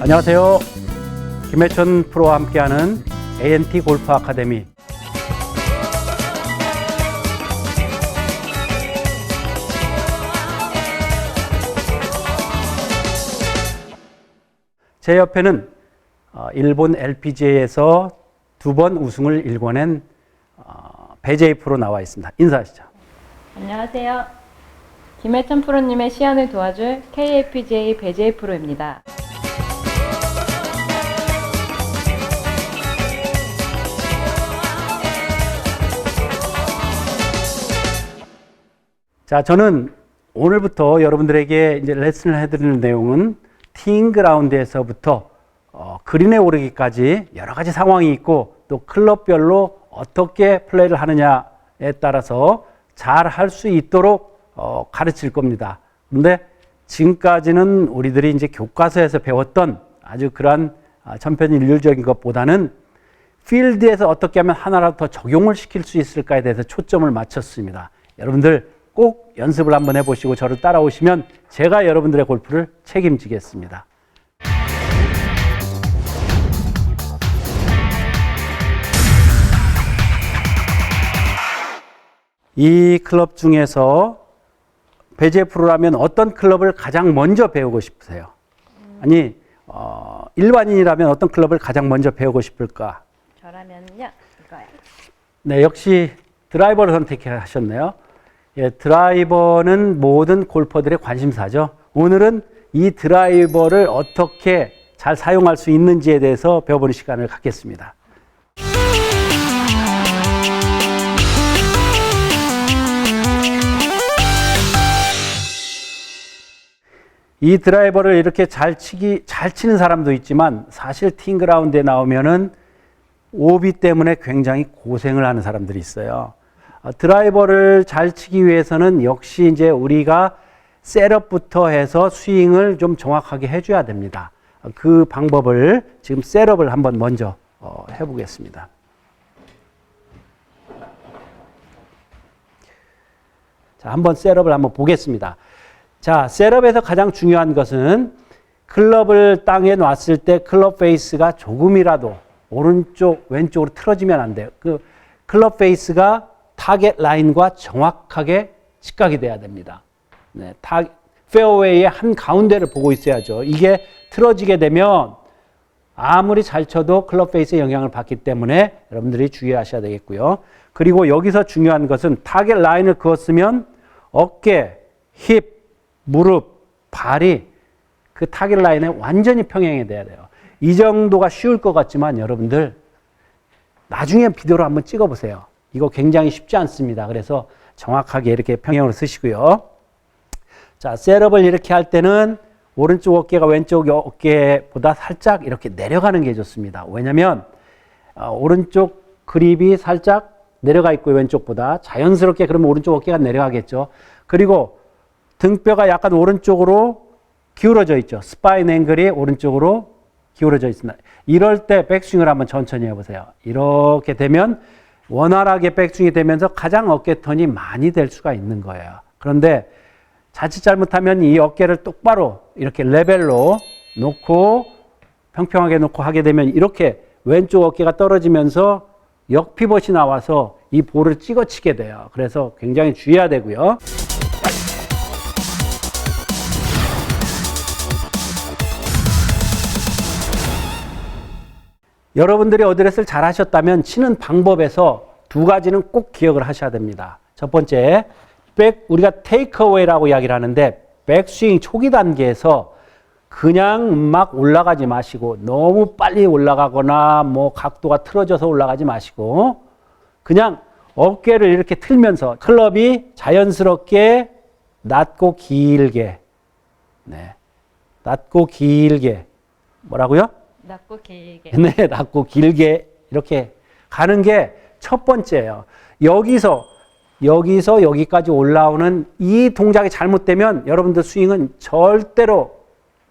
안녕하세요. 김해천 프로와 함께하는 ANT 골프 아카데미. 제 옆에는 어, 일본 LPGA에서 두 번 우승을 일궈낸 어, 배제이 프로 나와 있습니다. 인사하시죠. 안녕하세요. 김혜천 프로님의 시연을 도와줄 KLPGA 배재희 프로입니다. 자, 저는 오늘부터 여러분들에게 이제 레슨을 해드리는 내용은 티잉 그라운드에서부터 어, 그린에 오르기까지 여러 가지 상황이 있고 또 클럽별로 어떻게 플레이를 하느냐에 따라서 잘 할 수 있도록 어, 가르칠 겁니다. 근데 지금까지는 우리들이 이제 교과서에서 배웠던 아주 그러한 아, 천편일률적인 것보다는 필드에서 어떻게 하면 하나라도 더 적용을 시킬 수 있을까에 대해서 초점을 맞췄습니다. 여러분들 꼭 연습을 한번 해보시고 저를 따라오시면 제가 여러분들의 골프를 책임지겠습니다. 이 클럽 중에서 배제 프로라면 어떤 클럽을 가장 먼저 배우고 싶으세요? 아니 어, 일반인이라면 어떤 클럽을 가장 먼저 배우고 싶을까? 저라면요, 이거요. 네, 역시 드라이버를 선택하셨네요. 예, 드라이버는 모든 골퍼들의 관심사죠. 오늘은 이 드라이버를 어떻게 잘 사용할 수 있는지에 대해서 배워보는 시간을 갖겠습니다. 이 드라이버를 이렇게 잘 치기, 잘 치는 사람도 있지만 사실 팅그라운드에 나오면은 오비 때문에 굉장히 고생을 하는 사람들이 있어요. 어, 드라이버를 잘 치기 위해서는 역시 이제 우리가 셋업부터 해서 스윙을 좀 정확하게 해줘야 됩니다. 어, 그 방법을 지금 셋업을 한번 먼저 어, 해보겠습니다. 자, 한번 셋업을 한번 보겠습니다. 자, 셋업에서 가장 중요한 것은 클럽을 땅에 놨을 때 클럽 페이스가 조금이라도 오른쪽, 왼쪽으로 틀어지면 안 돼요. 그 클럽 페이스가 타겟 라인과 정확하게 직각이 돼야 됩니다. 네, 타, 페어웨이의 한 가운데를 보고 있어야죠. 이게 틀어지게 되면 아무리 잘 쳐도 클럽 페이스에 영향을 받기 때문에 여러분들이 주의하셔야 되겠고요. 그리고 여기서 중요한 것은 타겟 라인을 그었으면 어깨, 힙, 무릎, 발이 그 타겟 라인에 완전히 평행이 돼야 돼요. 이 정도가 쉬울 것 같지만 여러분들 나중에 비디오로 한번 찍어 보세요. 이거 굉장히 쉽지 않습니다. 그래서 정확하게 이렇게 평행으로 쓰시고요. 자, 셋업을 이렇게 할 때는 오른쪽 어깨가 왼쪽 어깨보다 살짝 이렇게 내려가는 게 좋습니다. 왜냐면 어, 오른쪽 그립이 살짝 내려가 있고 왼쪽보다 자연스럽게 그러면 오른쪽 어깨가 내려가겠죠. 그리고 등뼈가 약간 오른쪽으로 기울어져 있죠. 스파인 앵글이 오른쪽으로 기울어져 있습니다. 이럴 때 백스윙을 한번 천천히 해보세요. 이렇게 되면 원활하게 백스윙이 되면서 가장 어깨 턴이 많이 될 수가 있는 거예요. 그런데 자칫 잘못하면 이 어깨를 똑바로 이렇게 레벨로 놓고 평평하게 놓고 하게 되면 이렇게 왼쪽 어깨가 떨어지면서 역피벗이 나와서 이 볼을 찍어치게 돼요. 그래서 굉장히 주의해야 되고요. 여러분들이 어드레스를 잘 하셨다면 치는 방법에서 두 가지는 꼭 기억을 하셔야 됩니다. 첫 번째, 백, 우리가 테이크어웨이라고 이야기를 하는데 백스윙 초기 단계에서 그냥 막 올라가지 마시고 너무 빨리 올라가거나 뭐 각도가 틀어져서 올라가지 마시고 그냥 어깨를 이렇게 틀면서 클럽이 자연스럽게 낮고 길게 네. 낮고 길게 뭐라고요? 낮고 길게. 네, 낮고 길게 이렇게 가는 게 첫 번째예요. 여기서 여기서 여기까지 올라오는 이 동작이 잘못되면 여러분들 스윙은 절대로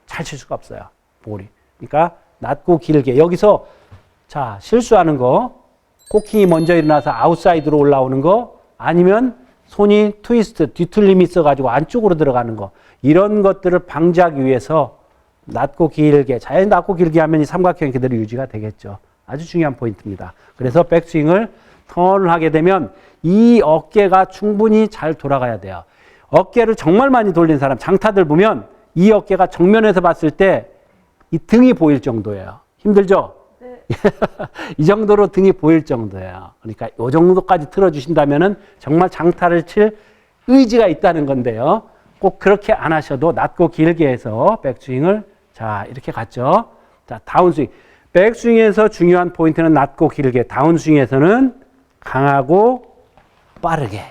잘 칠 수가 없어요. 볼이. 그러니까 낮고 길게 여기서 자 실수하는 거 코킹이 먼저 일어나서 아웃사이드로 올라오는 거 아니면 손이 트위스트 뒤틀림이 있어 가지고 안쪽으로 들어가는 거 이런 것들을 방지하기 위해서 낮고 길게 자연히 낮고 길게 하면 이 삼각형이 그대로 유지가 되겠죠. 아주 중요한 포인트입니다. 그래서 백스윙을 턴을 하게 되면 이 어깨가 충분히 잘 돌아가야 돼요. 어깨를 정말 많이 돌린 사람 장타들 보면 이 어깨가 정면에서 봤을 때 이 등이 보일 정도예요. 힘들죠? 네. 이 정도로 등이 보일 정도예요. 그러니까 이 정도까지 틀어주신다면은 정말 장타를 칠 의지가 있다는 건데요. 꼭 그렇게 안 하셔도 낮고 길게 해서 백스윙을 자 이렇게 갔죠. 자 다운스윙. 백스윙에서 중요한 포인트는 낮고 길게. 다운스윙에서는 강하고 빠르게.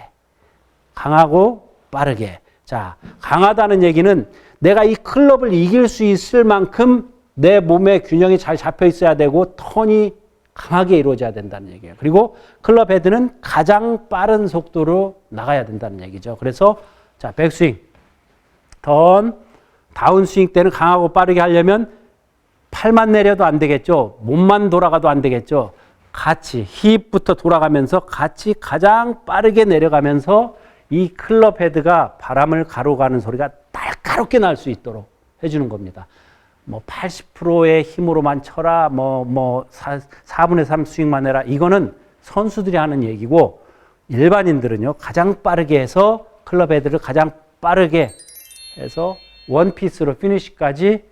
강하고 빠르게. 자, 강하다는 얘기는 내가 이 클럽을 이길 수 있을 만큼 내 몸의 균형이 잘 잡혀 있어야 되고 턴이 강하게 이루어져야 된다는 얘기예요. 그리고 클럽 헤드는 가장 빠른 속도로 나가야 된다는 얘기죠. 그래서 자, 백스윙, 턴, 다운스윙 때는 강하고 빠르게 하려면 팔만 내려도 안 되겠죠. 몸만 돌아가도 안 되겠죠. 같이 힙부터 돌아가면서 같이 가장 빠르게 내려가면서 이 클럽 헤드가 바람을 가로가는 소리가 날카롭게 날 수 있도록 해주는 겁니다. 뭐 80%의 힘으로만 쳐라, 뭐, 뭐, 4, 4분의 3 스윙만 해라. 이거는 선수들이 하는 얘기고 일반인들은요, 가장 빠르게 해서 클럽 헤드를 가장 빠르게 해서 원피스로 피니시까지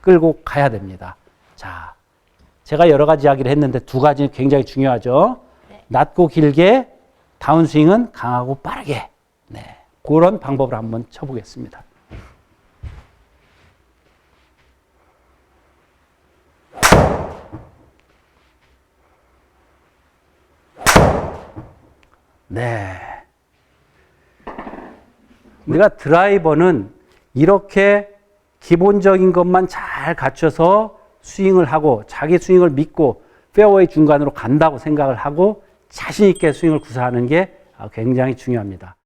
끌고 가야 됩니다. 자, 제가 여러 가지 이야기를 했는데 두 가지 굉장히 중요하죠. 낮고 길게, 다운스윙은 강하고 빠르게. 네. 그런 방법을 한번 쳐보겠습니다. 네. 우리가 드라이버는 이렇게 기본적인 것만 잘 갖춰서 스윙을 하고 자기 스윙을 믿고 페어웨이 중간으로 간다고 생각을 하고 자신 있게 스윙을 구사하는 게 굉장히 중요합니다.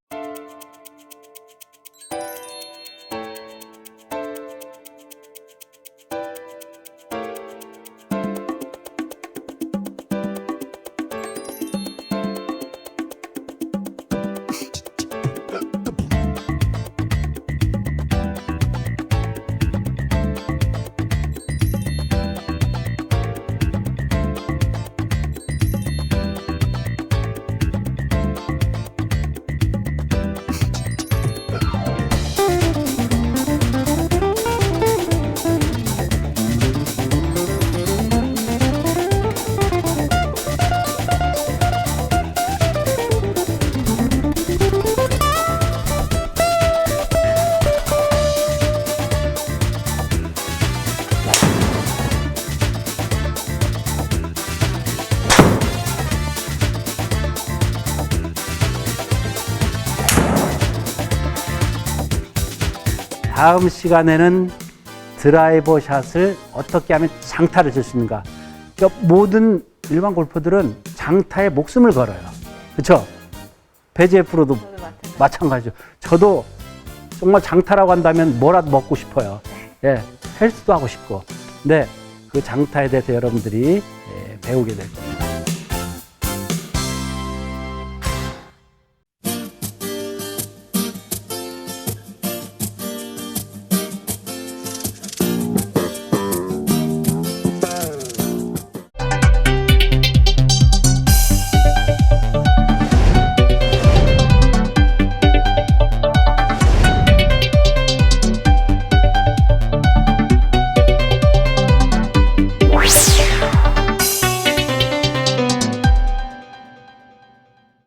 다음 시간에는 드라이버 샷을 어떻게 하면 장타를 칠 수 있는가. 그러니까 모든 일반 골퍼들은 장타에 목숨을 걸어요. 그렇죠? 배제 프로도. 마찬가지죠. 저도 정말 장타라고 한다면 뭐라도 먹고 싶어요. 예, 헬스도 하고 싶고. 근데 그 장타에 대해서 여러분들이 예, 배우게 될 겁니다.